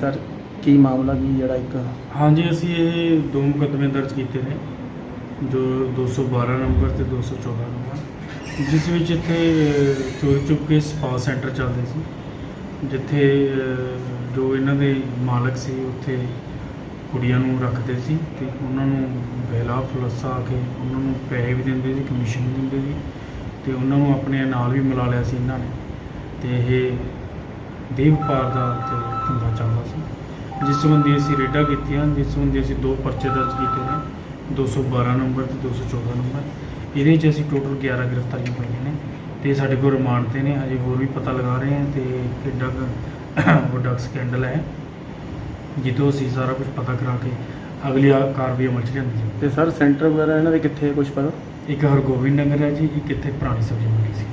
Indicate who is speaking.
Speaker 1: Sir, ਕੀ ਮਾਮਲਾ, ਕੀ ਜਿਹੜਾ ਇੱਕ
Speaker 2: ਹਾਂਜੀ, ਅਸੀਂ ਇਹ ਦੋ ਮੁਕੱਦਮੇ ਦਰਜ ਕੀਤੇ ਨੇ, ਜੋ 212 ਨੰਬਰ ਤੇ 214 ਨੰਬਰ, ਜਿਸ ਵਿੱਚ ਇੱਥੇ ਚੋਰੀ ਚੁੱਕ ਕੇ ਸਪਾ ਸੈਂਟਰ ਚੱਲਦੇ ਸੀ, ਜਿੱਥੇ ਜੋ ਇਹਨਾਂ ਦੇ ਮਾਲਕ ਸੀ, ਉੱਥੇ ਕੁੜੀਆਂ ਨੂੰ ਰੱਖਦੇ ਸੀ, ਤੇ ਉਹਨਾਂ ਨੂੰ ਬਹਿਲਾ ਫਲੱਸਾ ਕੇ ਉਹਨਾਂ ਨੂੰ ਪੈਸੇ ਵੀ ਦਿੰਦੇ ਸੀ ਕਮਿਸ਼ਨ ਵੀ ਦਿੰਦੇ ਸੀ, ਤੇ ਉਹਨਾਂ ਨੂੰ ਆਪਣੇ ਨਾਲ ਵੀ ਮਿਲਾ ਲਿਆ ਸੀ ਇਹਨਾਂ ਨੇ, ਤੇ ਇਹ ਦੇਵ ਪਾਰ ਦਾ ਤੇ ਧੰਦਾ ਚੱਲਦਾ ਸੀ। ਜਿਸ ਸੰਬੰਧੀ ਅਸੀਂ ਰੇਡਾਂ ਕੀਤੀਆਂ ਜਿਸ ਸੰਬੰਧੀ ਅਸੀਂ ਦੋ ਪਰਚੇ ਦਰਜ ਕੀਤੇ ਨੇ 212 ਨੰਬਰ ਤੇ 214 ਨੰਬਰ। ਇਹਦੇ 'ਚ ਅਸੀਂ ਟੋਟਲ 11 ਗ੍ਰਿਫਤਾਰੀਆਂ ਪਾਈਆਂ ਨੇ ਤੇ ਸਾਡੇ ਕੋਲ ਰਿਮਾਂਡ ਤੇ ਨੇ ਹਜੇ ਹੋਰ ਵੀ ਪਤਾ ਲਗਾ ਰਹੇ ਹਾਂ ਤੇ ਕਿੱਡਾ ਵੱਡਾ ਸਕੈਂਡਲ ਹੈ। ਜਿੱਦੋਂ ਅਸੀਂ ਸਾਰਾ ਕੁਝ ਪਤਾ ਕਰਾ ਕੇ ਅਗਲੀ ਆ ਕਾਰਵਾਈ ਅਮਲ 'ਚ ਲਿਆਂਦੀ ਜਾਵੇ
Speaker 1: ਤੇ ਸਰ ਸੈਂਟਰ ਵਗੈਰਾ ਇਹਨਾਂ ਦੇ ਕਿੱਥੇ ਕੁਝ ਪਤਾ?
Speaker 2: ਇੱਕ ਹਰਗੋਬਿੰਦ ਨਗਰ ਹੈ ਜੀ ਇੱਕ ਇੱਥੇ ਪੁਰਾਣੀ ਸਬਜ਼ੀ ਮੰਡੀ ਸੀ।